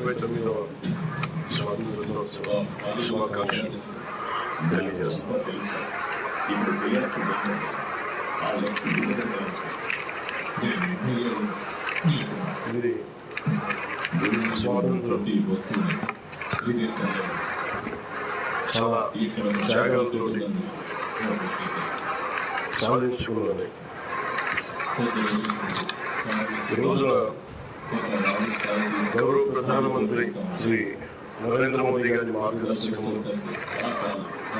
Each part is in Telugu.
డెబ్బై తొమ్మిదవ స్వాతంత్ర దినోత్సవ శుభాకాంక్షలు తెలియజేస్తున్నాను ఇప్పుడు చేయాల్సింది ఆ లక్ష్యం ఇది స్వాతంత్రం ప్రతి వస్తువుని ఈ దేశంలో చాలా ఇక్కడ త్యాగాలతో సాధించుకున్నది ఈ రోజున గౌరవ ప్రధానమంత్రి శ్రీ నరేంద్ర మోదీ గారి మార్గదర్శకము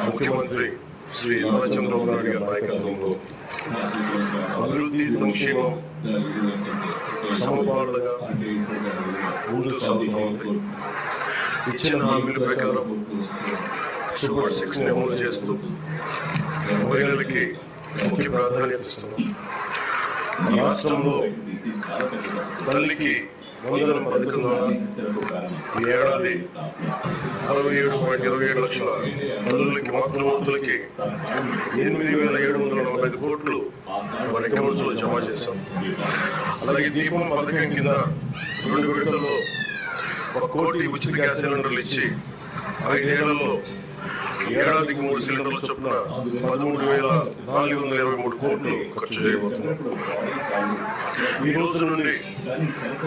ముఖ్యమంత్రి శ్రీ నారా చంద్రబాబు నాయుడు గారి నాయకత్వంలో అభివృద్ధి సంక్షేమం సమపాలనగా ముందుకు సాగుతూ ఉంది ఇచ్చిన హామీల ప్రకారం సూపర్ సిక్స్ని అమలు చేస్తూ మహిళలకి ముఖ్య ప్రాధాన్యత ఇస్తున్నాం. ఈ రాష్ట్రంలో తల్లికి వందనం పథకం ఈ ఏడాది అరవై ఏడు పాయింట్ ఇరవై ఏడు లక్షల తల్లులకి మాతృమూర్తులకి ఎనిమిది వేల ఏడు వందల నలభై ఐదు కోట్లు వారి అకౌంట్స్లో జమ చేశాం. అలాగే దీపం పథకం కింద రెండు విడతల్లో ఒక కోటి ఉచిత గ్యాస్ సిలిండర్లు ఇచ్చి ఐదేళ్ళలో ఏడాదికి మూడు సిలిండర్ల చొప్పున పదమూడు వేల నాలుగు వందల ఇరవై మూడు కోట్లు ఖర్చు చేయబోతున్నాం. ఈ రోజు నుండి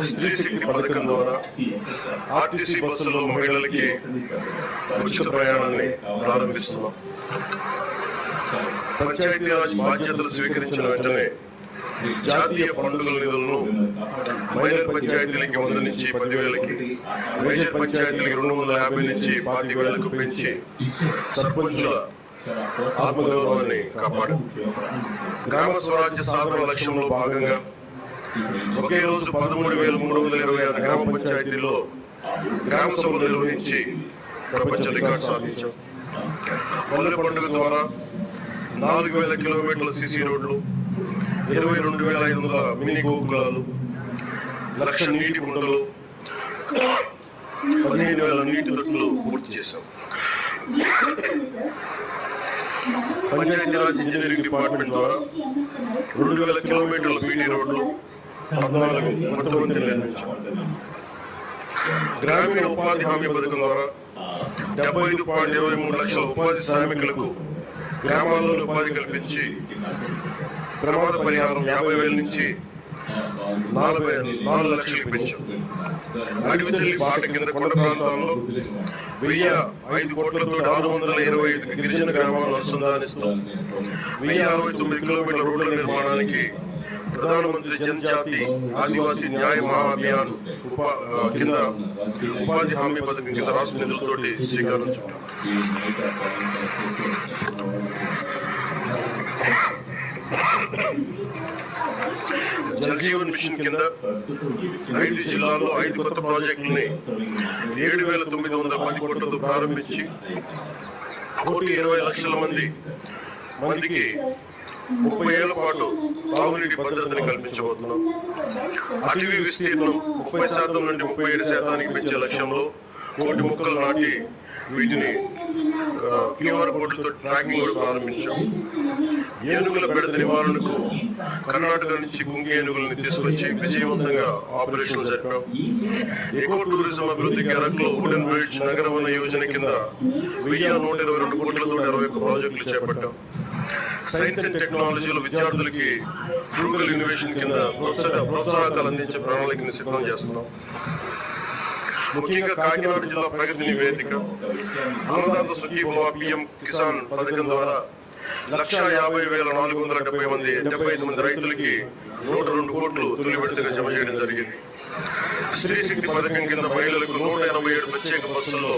స్త్రీ శక్తి పథకం ద్వారా ఆర్టీసీ బస్సుల్లో మహిళలకి ఉచిత ప్రయాణాన్ని ప్రారంభిస్తున్నాం. పంచాయతీరాజ్ బాధ్యతలు స్వీకరించిన వెంటనే జాతీయ పండుగల నిధులను మైనర్ పంచాయతీలకి వంద నుంచి పదివేలకి మేజర్ పంచాయతీలకి రెండు వందల యాభై నుంచి పాతి వేలకు పెంచి సర్పంచుల ఆత్మగౌరవాన్ని కాపాడు. గ్రామ స్వరాజ్య సాధన లక్ష్యంలో భాగంగా ఒకే రోజు పదమూడు వేల మూడు వందల ఇరవై ఆరు గ్రామ పంచాయతీలో గ్రామ సభలు నిర్వహించి ప్రపంచ రికార్డు సాధించాం. పల్లె పండుగ ద్వారా నాలుగు వేల కిలోమీటర్ల సిసి రోడ్లు ఇరవై రెండు వేల ఐదు వందల మినీ గోకులాలు లక్ష నీటి కుంటలు పదిహేను వేల నీటి తొట్టులు పూర్తి చేశాం. పంచాయతీరాజ్ ఇంజనీరింగ్ డిపార్ట్మెంట్ ద్వారా రెండు వేల కిలోమీటర్ల బీటీ రోడ్లు పద్నాలుగు మొట్టమొదటి నిర్మించాం. గ్రామీణ ఉపాధి హామీ పథకం ద్వారా డెబ్బై ఐదు పాయింట్ ఇరవై మూడు లక్షల ఉపాధి శ్రామికులకు గ్రామాల్లో ఉపాధి కల్పించి ప్రమాద పరిహారం యాభై వేల నుంచి నలభై నాలుగు లక్షలు పెంచాం. అడవి పాట కింద కొండ ప్రాంతాల్లో వెయ్యి ఐదు కోట్లతో ఆరు వందల ఇరవై ఐదు గిరిజన గ్రామాలను అనుసంధానిస్తాం వెయ్యి అరవై తొమ్మిది కిలోమీటర్ల రోడ్ల నిర్మాణానికి ప్రధానమంత్రి జనజాతి ఆదివాసీ న్యాయ మహాభియాన్ ఉపా కింద ఉపాధి హామీ పథకం కింద రాష్ట్ర నిధులతోటి శ్రీకారం చుట్టాం. జలజీవన్ మిషన్ కింద ఐదు జిల్లాల్లో ఐదు కొత్త ప్రాజెక్టులని ఏడు వేల తొమ్మిది వందల పది కోట్లతో ప్రారంభించి కోటి ఇరవై లక్షల మంది మందికి ముప్పై ఏళ్ళ పాటు తాగునీటి భద్రతని కల్పించబోతున్నాం. అటవీ విస్తీర్ణం ముప్పై శాతం నుండి ముప్పై ఏడు శాతానికి పెంచే లక్ష్యంలో కోటి మొక్కలు నాటి వీటిని క్యూఆర్ కోడ్లతో ట్రాకింగ్ కూడా ప్రారంభించాం. ఏనుగుల బెడద నివారణకు కర్ణాటక నుంచి కుంగి ఏనుగులను తీసుకొచ్చి విజయవంతంగా ఆపరేషన్ జరిపాం. ఎకో టూరిజం అభివృద్ధికి అరకులో వుడెన్ బ్రిడ్జ్ నగరవన యోజన కింద వెయ్యి నూట ఇరవై రెండు కోట్లతో ఇరవై ప్రాజెక్టులు చేపట్టాం. సైన్స్ అండ్ టెక్నాలజీలో విద్యార్థులకి ఫ్రూగల్ ఇన్నోవేషన్ కింద ప్రోత్సాహకాలు అందించే ప్రణాళికను సిద్ధం చేస్తున్నాం. ముఖ్యంగా కాకినాడ జిల్లా ప్రగతి నివేదిక. అన్నదాత సుఖీభవ పిఎం కిసాన్ పథకం ద్వారా లక్ష యాభై వేల నాలుగు వందల డెబ్బై మంది డెబ్బై ఐదు మంది రైతులకి నూట రెండు కోట్లు తొలి విడతగా జమ చేయడం జరిగింది. స్త్రీ శక్తి పథకం కింద మహిళలకు నూట ఎనభై ఏడు ప్రత్యేక బస్సుల్లో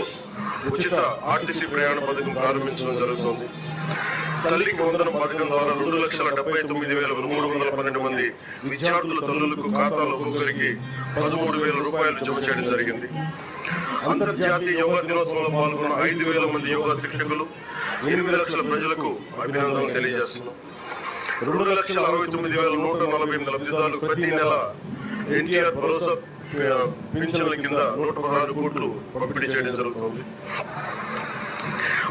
ఉచిత ఆర్టీసీ ప్రయాణ పథకం ప్రారంభించడం జరుగుతుంది. తల్లికి వందన పథకం ద్వారా రెండు లక్షల డెబ్బై తొమ్మిది వేల మూడు వందల పన్నెండు మంది విద్యార్థుల తల్లులకు ఖాతాలో ఒక్కొక్కరికి పదమూడు వేల రూపాయలు జమ చేయడం జరిగింది. అంతర్జాతీయ యోగా దినోత్సవంలో పాల్గొన్న ఐదు వేల మంది యోగా శిక్షకులు ఎనిమిది లక్షల ప్రజలకు అభినందనలు తెలియజేస్తున్నాం. రెండు లక్షల అరవై తొమ్మిది వేల నూట నలభై ఎనిమిది లబ్ధిదారులు ప్రతి నెల ఎన్టీఆర్ భరోసా పింఛన్ల కింద నూట పదహారు కోట్లు పంపిణీ చేయడం జరుగుతుంది.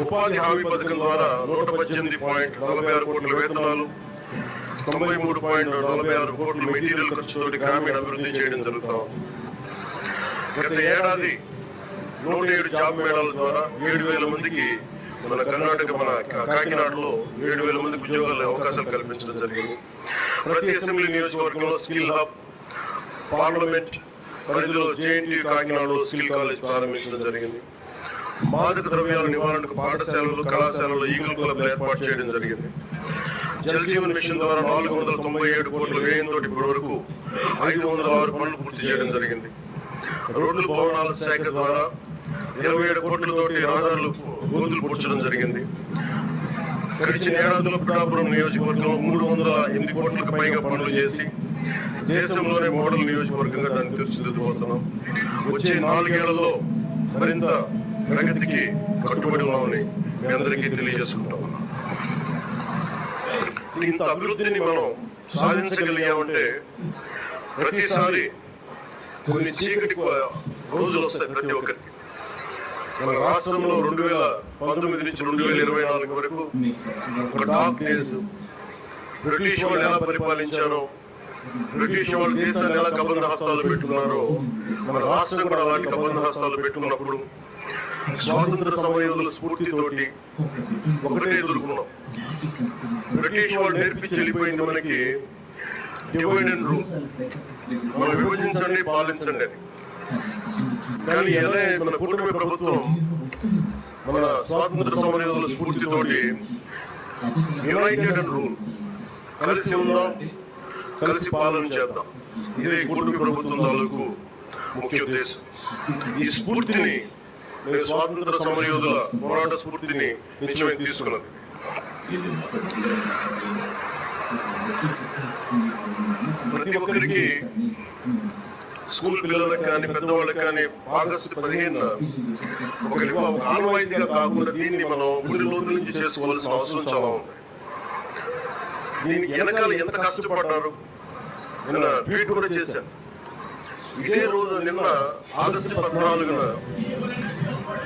ఉపాధి హామీ పథకం ద్వారా నూట పద్దెనిమిది పాయింట్ నలభై ఆరు కోట్ల వేతనాలు తొంభై మూడు పాయింట్ నలభై ఆరు కోట్ల మెటీరియల్ ఖర్చుతో గ్రామీణ అభివృద్ధి చేయడం జరుగుతుంది గత ఏడాది నూట ఏడు జాబ్ మేళాల ద్వారా ఏడు వేల మందికి మన కర్ణాటక మన కాకినాడలో ఏడు వేల మందికి ఉద్యోగాల అవకాశాలు కల్పించడం జరిగింది. ప్రతి అసెంబ్లీ నియోజకవర్గంలో స్కిల్ హబ్ పార్లమెంట్ పరిధిలో జేఎన్టీ కాకినాడలో స్కిల్ కాలేజ్ ప్రారంభించడం జరిగింది. మాదక ద్రవ్యాల నివారణకు పాఠశాలలు కళాశాలలు ఈగల్ క్లబ్ ఏర్పాటు చేయడం జరిగింది. జలజీవన్ మిషన్ ద్వారా నాలుగు వందల తొంభై ఏడు కోట్ల వ్యయంతో ఇప్పటి వరకు ఐదు వందల ఆరు పనులు పూర్తి చేయడం జరిగింది. రోడ్లు భవనాల శాఖ ద్వారా ఇరవై ఏడు కోట్లతోటి రహదారులు గోతులు పూడ్చడం జరిగింది. గడిచిన ఏడాదిలో పిఠాపురం నియోజకవర్గంలో మూడు వందల ఎనిమిది కోట్లకు పైగా పనులు చేసి దేశంలోనే మోడల్ నియోజకవర్గంగా దాన్ని తీర్చిదిద్దుబోతున్నాం. వచ్చే నాలుగేళ్ళలో మరింత ప్రగతికి కట్టుబడి ఉన్నామని మీ అందరికీ తెలియజేసుకుంటాం ఇంత అభివృద్ధిని మనం సాధించగలిగామంటే ప్రతిసారి కొన్ని చీకటి రోజులు వస్తాయి ప్రతి ఒక్కరికి. మన రాష్ట్రంలో రెండు వేల పంతొమ్మిది నుంచి రెండు వేల ఇరవై నాలుగు వరకు ఒక డార్క్ డేస్ బ్రిటిష్ వాళ్ళు ఎలా పరిపాలించారో బ్రిటిష్ వాళ్ళు దేశాన్ని ఎలా కబంధ హస్తాలు పెట్టుకున్నారో మన రాష్ట్రం కూడా అలాంటి కబంధ హస్తాలు పెట్టుకున్నప్పుడు స్వాతంత్ర సమయంలో స్ఫూర్తితోటి ఒకటే ఎదుర్కొన్నాం. బ్రిటిష్ వాళ్ళు నేర్పించి వెళ్ళిపోయింది మనకి డివైడ్ అండ్ రూల్. మనం విభజించండి పాలించండి అని. కానీ ఎలా మన కూటమి ప్రభుత్వం మన స్వాతంత్ర సమయంలో స్ఫూర్తితోటి యునైటెడ్ అండ్ రూల్ కలిసి ఉందాం కలిసి పాలన చేద్దాం. ఇదే కూటమి ప్రభుత్వం తాలూకు ముఖ్య ఉద్దేశం. ఈ స్ఫూర్తిని నేను స్వాతంత్ర సమరయోధుల పోరాట స్ఫూర్తిని నిత్యమే తీసుకున్నది. ప్రతి ఒక్కరికి స్కూల్ పిల్లలకు కానీ పెద్దవాళ్ళకి కానీ ఆగస్టు పదిహేను ఒక ఒక ఆనవాయితీగా కాకుండా దీన్ని మనం గుడి లోతుల నుంచి చేసుకోవాల్సిన అవసరం చాలా ఉంది. దీనికి వెనకాల ఎంత కష్టపడ్డారు? నిన్న ట్వీట్ కూడా చేశాను. ఇదే రోజు నిన్న ఆగస్టు పద్నాలుగున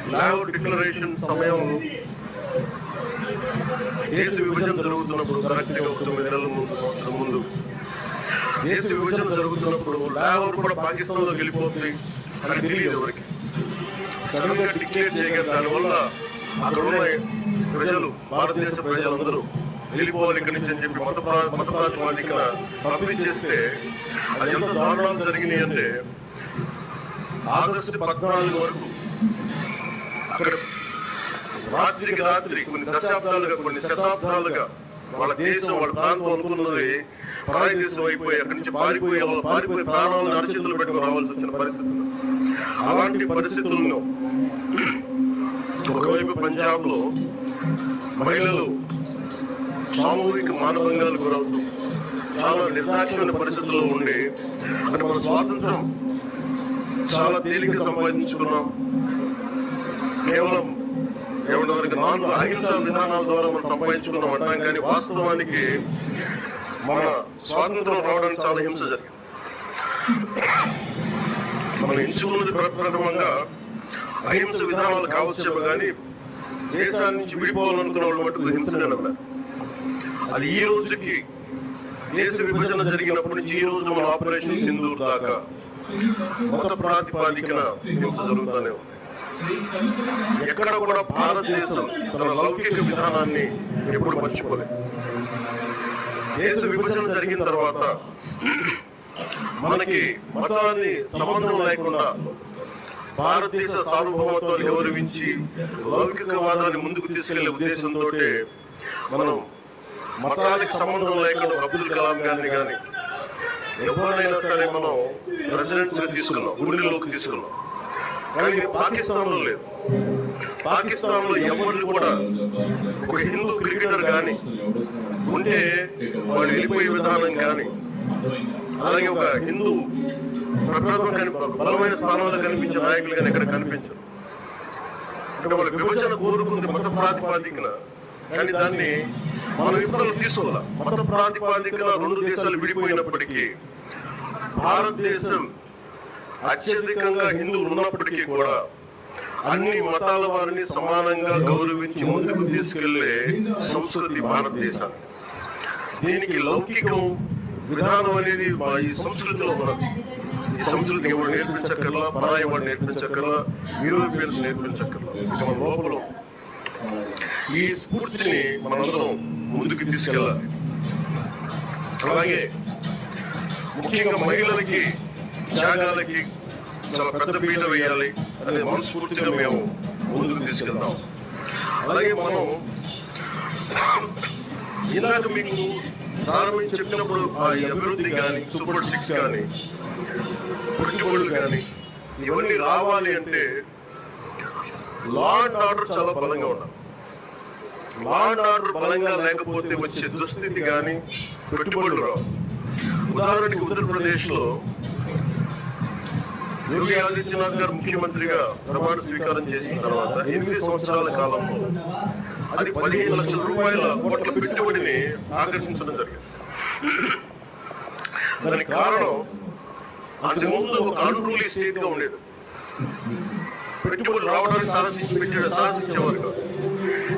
లావ్ డిక్లరేషన్ సమయం. దేశ విభజన జరుగుతున్నప్పుడు కరెక్ట్గా ఒక తొమ్మిది నెలల ముందు సంవత్సరం ముందు. దేశ విభజన జరుగుతున్నప్పుడు లాహోర్ కూడా పాకిస్తాన్లో వెళ్ళిపోతుంది అని తెలియదు ఎవరికి. సడన్గా డిక్లేర్ చేయగల దానివల్ల అక్కడ ఉన్న ప్రజలు భారతదేశ ప్రజలందరూ వెళ్ళిపోవాలి ఇక్కడి నుంచి అని చెప్పి మత ప్రా- మత ప్రాతిపాదికన పంపించేస్తే అది ఎంత దారుణాలు జరిగినాయి అంటే ఆగస్టు పద్నాలుగు వరకు అక్కడ రాత్రికి రాత్రి కొన్ని దశాబ్దాలుగా కొన్ని శతాబ్దాలుగా వాళ్ళ దేశం వాళ్ళ ప్రాంతం అనుకున్నది పరాయి దేశం అయిపోయి అక్కడి నుంచి పారిపోయి వాళ్ళు పారిపోయి ప్రాణాలను అరచేతులు పెట్టుకుని రావాల్సి వచ్చిన పరిస్థితులు అలాంటి పరిస్థితుల్లో ఒకవైపు పంజాబ్లో మహిళలు సామూహిక మానభంగాలు గురవుతూ చాలా నిర్దాక్ష్యమైన పరిస్థితుల్లో ఉండి అంటే మన స్వాతంత్రం చాలా తేలిక సంపాదించుకున్నాం. కేవలం ఏమంటారు నాలుగు అహింస విధానాల ద్వారా మనం సంపాదించుకున్నాం అంటాం కానీ వాస్తవానికి మన స్వాతంత్రం రావడానికి చాలా హింస జరిగింది. మనం ఎంచుకున్నది ప్రథమంగా అహింస విధానాలు కావచ్చేమో కానీ దేశాన్ని నుంచి విడిపోవాలనుకున్న వాళ్ళు మటుకు హింసనే నమ్మారు అది ఈ రోజుకి దేశ విభజన జరిగినప్పటి నుంచి ఈ రోజు మన ఆపరేషన్ సింధూర్ దాకా మత ప్రాతిపాదికన హింస జరుగుతూనే ఉంది. ఎక్కడ కూడా భారతదేశం తన లౌకిక విధానాన్ని ఎప్పుడు మర్చిపోలేదు దేశ విభజన జరిగిన తర్వాత మనకి మతాన్ని సంబంధం లేకుండా భారతదేశ సార్వభౌమత్వాన్ని గౌరవించి లౌకికవాదాన్ని ముందుకు తీసుకెళ్ళే ఉద్దేశంతో మనం మతానికి సంబంధం లేకుండా అబ్దుల్ కలాం గారిని కానీ ఎవరినైనా సరే మనం ప్రెసిడెంట్స్గా తీసుకున్నాం గుండెల్లోకి తీసుకున్నాం. కానీ ఇది పాకిస్తాన్లో లేదు. పాకిస్తాన్లో ఎవరిని కూడా ఒక హిందూ క్రికెటర్ కానీ ఉంటే వాళ్ళు వెళ్ళిపోయే విధానం కానీ అలాగే ఒక హిందూ ప్రభుత్వం బలమైన స్థానాలు కనిపించే నాయకులు కానీ ఎక్కడ కనిపించరు. అంటే వాళ్ళ విభజన కోరుకుంది మత ప్రాతిపాదికన కానీ దాన్ని మనం ఇప్పుడు తీసుకోవాలి? మత ప్రాతిపాదికన రెండు దేశాలు విడిపోయినప్పటికీ భారతదేశం అత్యధికంగా హిందువులు ఉన్నప్పటికీ కూడా అన్ని మతాల వారిని సమానంగా గౌరవించి ముందుకు తీసుకెళ్ళే సంస్కృతి భారతదేశాన్ని. దీనికి లౌకికం విధానం అనేది మా ఈ సంస్కృతిలో ఉన్నది. ఈ సంస్కృతికి సంస్కృతి ఎవరు నేర్పించక్కర్లా పరాయి వాడు నేర్పించక్కర్లా యూరోపియన్స్ నేర్పించక్కర్లా మన లోపల ఈ స్ఫూర్తిని మనందరం ముందుకు తీసుకెళ్ళాలి. అలాగే ముఖ్యంగా మహిళలకి త్యాగాలకి చాలా పెద్ద పీట వేయాలి. అనే మనస్ఫూర్తిగా మేము ముందుకు తీసుకెళ్తాం. అలాగే మనం ఇలాగ మీకు ప్రారంభించి చెప్పినప్పుడు ఆ ఈ అభివృద్ధి కానీ సూపర్ సిక్స్ కానీ పెట్టుబడులు కానీ ఇవన్నీ రావాలి అంటే లా అండ్ ఆర్డర్ చాలా బలంగా ఉండాలి. లా అండ్ ఆర్డర్ బలంగా లేకపోతే వచ్చే దుస్థితి కానీ పెట్టుబడులు రావు. ఉదాహరణకి ఉత్తరప్రదేశ్లో యోగి ఆదిత్యనాథ్ గారు ముఖ్యమంత్రిగా ప్రమాణ స్వీకారం చేసిన తర్వాత ఎనిమిది సంవత్సరాల కాలంలో అది పదిహేను లక్షల రూపాయల కోట్ల పెట్టుబడిని ఆకర్షించడం జరిగింది. దానికి కారణం అంతకుముందు ఒక అన్రూలీ స్టేట్గా ఉండేది. పెట్టుబడులు రావడానికి సాహసించి పెట్టాడు సాహసించేవారు కాదు.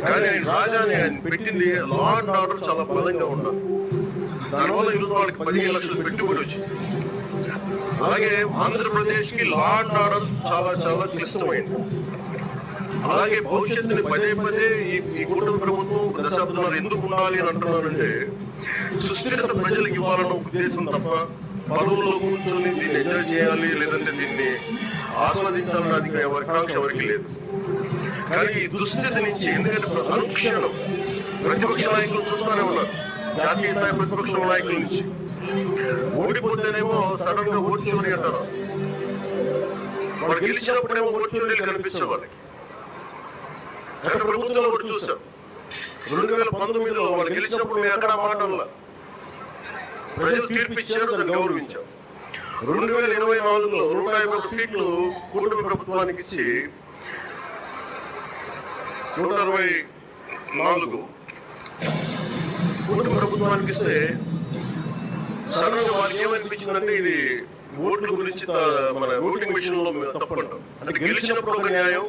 కానీ ఆయన రాజాని ఆయన పెట్టింది లా అండ్ ఆర్డర్ చాలా బలంగా ఉండాలి. దానివల్ల ఈరోజు వాళ్ళకి పదిహేను లక్షల పెట్టుబడి వచ్చింది. అలాగే ఆంధ్రప్రదేశ్కి లా అండ్ ఆర్డర్ చాలా చాలా క్లిష్టమైంది. అలాగే భవిష్యత్తుని పదే పదే ఈ కూటమి ప్రభుత్వం దశాబ్దాలు ఎందుకు ఉండాలి అని అంటున్నారంటే సుస్థిరత ప్రజలకు ఇవ్వాలన్న ఉద్దేశం తప్ప పదవుల్లో కూర్చొని దీన్ని ఎంజాయ్ చేయాలి లేదంటే దీన్ని ఆస్వాదించాలన్న అది ఎవరి కాంక్ష ఎవరికి లేదు. కానీ ఈ దుస్థితి నుంచి ఎందుకంటే అనుక్షణం ప్రతిపక్ష నాయకులు చూస్తూనే ఉన్నారు. జాతీయ స్థాయి ప్రతిపక్ష నాయకుల నుంచి. ఓడిపోతేనేమో సడన్గా ఓడ్చుని అంటారు. వాళ్ళు గెలిచినప్పుడేమో ఓడ్చుని చోరీలు కనిపించే వాళ్ళకి. గత ప్రభుత్వంలో కూడా చూసాం రెండు వేల పంతొమ్మిదిలో వాళ్ళు గెలిచినప్పుడు మేము ఎక్కడ మాటల్లా ప్రజలు తీర్పిచ్చారు దాన్ని గౌరవించాం రెండు వేల ఇరవై నాలుగులో నూట యాభై సీట్లు కూటమి ప్రభుత్వానికి ఇచ్చి నూట అరవై నాలుగు కూటమి ప్రభుత్వానికి ఇస్తే సడన్గా వారికి ఏమనిపించిందంటే ఇది ఓట్ల గురించి మన ఓటింగ్ మిషన్లో తప్పంటాం. అంటే గెలిచినప్పుడు ఒక న్యాయం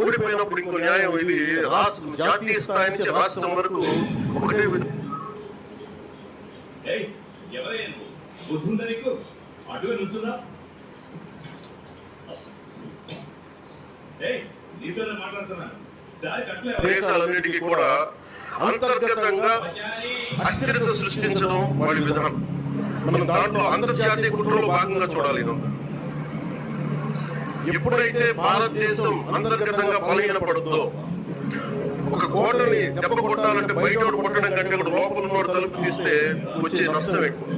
ఓడిపోయినప్పుడు ఇంకో న్యాయం. ఇది రాష్ట్ర జాతీయ స్థాయి నుంచి రాష్ట్రం వరకు ఒకటే విధం ఏయ్ ఎవరయ్యా నువ్వు? బుద్ధి ఉందా నీకు? అటుగా నుంచున్నా? ఏయ్ నీతోనే మాట్లాడుతున్నాను దారి కట్టలే దేశాలన్నిటికీ కూడా అంతర్గతంగా అస్థిరత సృష్టించడం వాడి విధానం. మనం దాంట్లో అంతర్జాతీయ కుట్రలో భాగంగా చూడాలి ఎప్పుడైతే భారతదేశం అంతర్గతంగా బలహీనపడుతుందో ఒక కోటని దెబ్బ కొట్టాలంటే బయట కొట్టడం కంటే కూడా లోపల ఉన్నవాడు తలుపు తీస్తే వచ్చే నష్టం ఎక్కువ.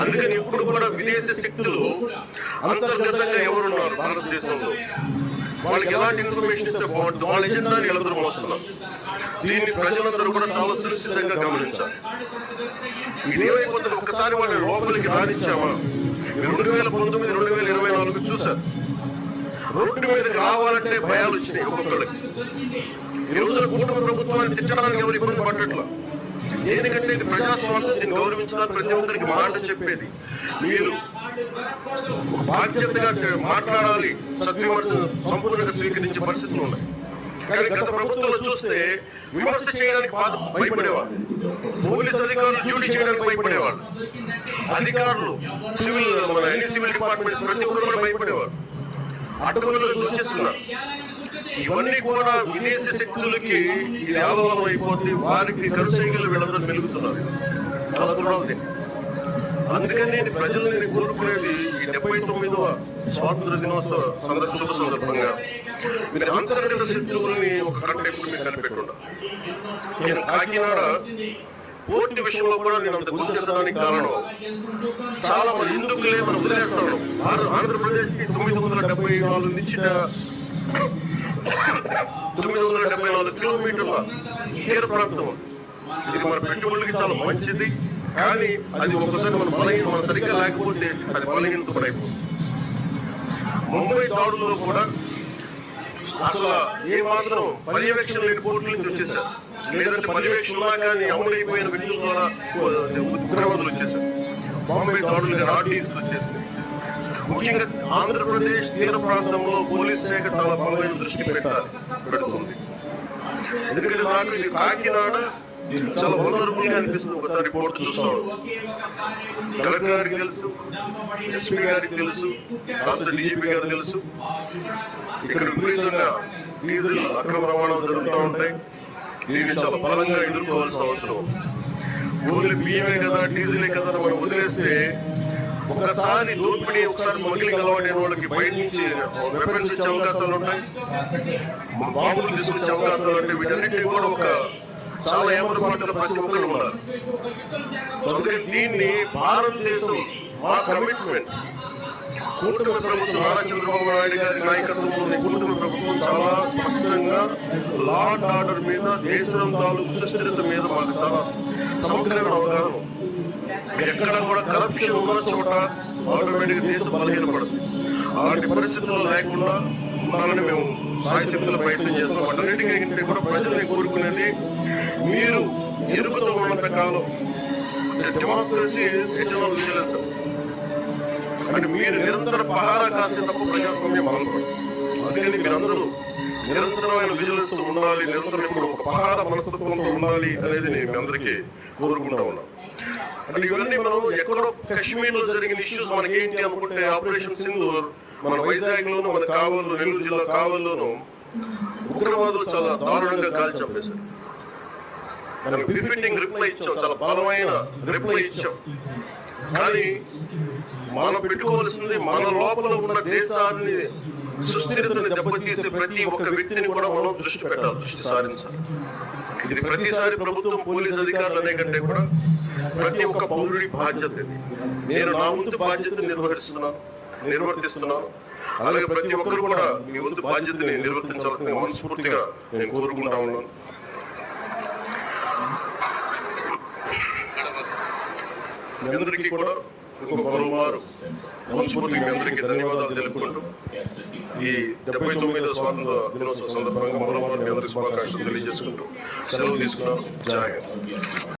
అందుకని ఇప్పుడు కూడా విదేశీ శక్తులు అంతర్గతంగా ఎవరున్నారు? భారతదేశంలో. వాళ్ళకి ఎలాంటి ఇన్ఫర్మేషన్ ఇస్తే బాగుంటుంది? వాళ్ళ ఎజెండాని ఎలాంటి మోస్తున్నారు దీన్ని ప్రజలందరూ కూడా చాలా సునిశ్చితంగా గమనించాలి. ఇదేమైపోతుంది ఒక్కసారి వాళ్ళని లోపలికి రానిచ్చామా? రెండు వేల పంతొమ్మిది రెండు వేల ఇరవై నాలుగు చూశారు. రోడ్డు మీదకి రావాలంటే భయాలు వచ్చినాయి ఒక్కొక్కళ్ళకి. ఈరోజు కుటుంబ ప్రభుత్వాన్ని తిట్టడానికి ఎవరు ఇబ్బంది పడట్లా? దేనికంటే ఇది ప్రజాస్వామ్యం దీన్ని గౌరవించడానికి ప్రతి ఒక్కరికి మాట చెప్పేది. మీరు బాధ్యతగా మాట్లాడాలి. సద్విమర్శను సంపూర్ణంగా స్వీకరించే పరిస్థితులు ఉన్నాయి. కానీ గత ప్రభుత్వంలో చూస్తే విమర్శ చేయడానికి భయపడేవాళ్ళు. పోలీస్ అధికారులు డ్యూటీ చేయడానికి భయపడేవాళ్ళు. అధికారులు సివిల్ మన ఎన్ని సివిల్ డిపార్ట్మెంట్స్ ప్రతి ఒక్కరు కూడా భయపడేవాళ్ళు. అటుకులు వచ్చేస్తున్నారు ఇవన్నీ కూడా విదేశీ శక్తులకి ఇది ఆలోచన అయిపోతుంది వారికి కరుసైగలు వీళ్ళందరూ మెలుగుతున్నారు అలా చూడాలి అందుకని నేను ప్రజలు నేను కోరుకునేది ఈ డెబ్బై తొమ్మిదవ స్వాతంత్ర దినోత్సవ సందర్భ శుభ సందర్భంగా మీరు అంతర్గత శత్రువుల్ని ఒక కట్ట ఎప్పుడు మీరు కనిపెట్టుండ నేను కాకినాడ పోటీ విషయంలో కూడా నేను అంత గుర్తించడానికి కారణం చాలా మంది హిందుకులే మనం వదిలేస్తాం. ఆంధ్రప్రదేశ్కి తొమ్మిది వందల డెబ్బై నాలుగు నుంచి తొమ్మిది వందల డెబ్బై నాలుగు కిలోమీటర్ల తీర ప్రాంతం. ఇది మన పెట్టుబడులకి చాలా మంచిది కానీ అది ఒకసారి మన బలహీన మన సరిగ్గా లేకపోతే అది బలహీనత పడైపోతుంది ముంబై దాడుల్లో కూడా అసలు ఏ మాత్రం పర్యవేక్షణ లేని పోర్టుల నుంచి వచ్చేసారు. లేదంటే పర్యవేక్షణ కానీ అమలైపోయిన వ్యక్తుల ద్వారా ఉగ్రవాదులు వచ్చేసారు. బాంబే దాడులు కానీ ఆర్టీఎస్ వచ్చేసారు. ముఖ్యంగా ఆంధ్రప్రదేశ్ తీర ప్రాంతంలో పోలీస్ శాఖ చాలా బలమైన దృష్టి పెట్టాలి. పెడుతుంది. ఎందుకంటే నాకు ఇది కాకినాడ చాలా వనరబుల్గా అనిపిస్తుంది. ఒకసారి రిపోర్ట్ చూస్తాం కలెక్టర్ గారికి తెలుసు ఎస్పీ గారికి తెలుసు రాష్ట్ర డీజీపీ గారికి తెలుసు. ఇక్కడ విపరీతంగా డీజిల్ అక్రమ రవాణాలు జరుగుతూ ఉంటాయి. దీన్ని చాలా బలంగా ఎదుర్కోవాల్సిన అవసరం ఉంది. ఓన్లీ బియ్యమే కదా డీజిలే కదా అని మనం వదిలేస్తే ఒకసారి దోపిడీ ఒకసారి స్మగ్లింగ్ అలవాటైన వాళ్ళకి బయట నుంచి వెపన్స్ వచ్చే అవకాశాలు ఉంటాయి. బాంబులు తీసుకొచ్చే అవకాశాలు ఉంటాయి. వీటన్నిటికీ కూడా ఒక చాలా ఏమరపాటుగా ప్రతి ఒక్కరు ఉన్నారు. దీన్ని భారతదేశం మా కమిట్మెంట్ కూటమి ప్రభుత్వం నారా చంద్రబాబు నాయుడు గారి నాయకత్వంలోని కూటమి ప్రభుత్వం చాలా స్పష్టంగా లా అండ్ ఆర్డర్ మీద దేశం తాలూకు సుస్థిరత మీద మాకు చాలా సమగ్రమైన అవగాహన ఉంది. ఎక్కడ కూడా కరప్షన్ ఉన్న చోట ఆటోమేటిక్ దేశం బలహీనపడుతుంది అలాంటి పరిస్థితుల్లో లేకుండా ఉండాలని మేము సాయశక్తుల ప్రయత్నం చేస్తాం. వాటన్నిటికంటే కూడా ప్రజల్ని కోరుకునేది మీరు ఎరుగుతూ ఉన్నంత కాలం డెమోక్రసీ ఎటర్నల్ విజిలెన్స్ అంటే మీరు నిరంతర పహారా కాసేటప్పుడు ప్రజాస్వామ్యం మొదలుపడి అందుకని మీరందరూ నిరంతరమైన విజిలెన్స్ ఉండాలి నిరంతరం ఇప్పుడు ఒక పహార మనస్తత్వంతో ఉండాలి అనేది నేను మీ అందరికీ కోరుకుంటా ఉన్నాను. అంటే ఇవన్నీ మనం ఎక్కడో కాశ్మీర్లో జరిగిన ఇష్యూస్ మనకేంటి అనుకుంటే ఆపరేషన్ సింధూర్ మన వైజాగ్ లోను మన కావల్లో నెల్లూరు జిల్లా కావల్లోను ఉగ్రవాదులు చాలా దారుణంగా కాల్చి చంపేశారు. మనం బిఫిటింగ్ రిప్లై ఇచ్చాం చాలా బలమైన రిప్లై ఇచ్చాం. కానీ మనం పెట్టుకోవాల్సింది మన లోపల ఉన్న దేశాన్ని సుస్థిరతని దెబ్బతీసే ప్రతి ఒక్క వ్యక్తిని కూడా మనం దృష్టి పెట్టాలి దృష్టి సారించాలి. ఇది ప్రతిసారి ప్రభుత్వం పోలీస్ అధికారులు అనేకంటే కూడా ప్రతి ఒక్క పౌరుడి బాధ్యత ఇది. నేను నా వంతు బాధ్యత నిర్వహిస్తున్నాను నిర్వర్తిస్తున్నాను. అలాగే ప్రతి ఒక్కరు కూడా మీ వంతు బాధ్యతని నిర్వర్తించాల్సిన మనస్ఫూర్తిగా నేను కోరుకుంటా ఉన్నాను. మీ అందరికీ కూడా ఇంకొక మరోమారు మనస్ఫూర్తిగా మీ అందరికీ ధన్యవాదాలు తెలుపుకుంటూ ఈ డెబ్బై తొమ్మిదో స్వాతంత్ర దినోత్సవ సందర్భంగా మరోమారు మీ అందరికీ శుభాకాంక్షలు తెలియజేసుకుంటూ సెలవు తీసుకున్నాను. జాగ్రత్త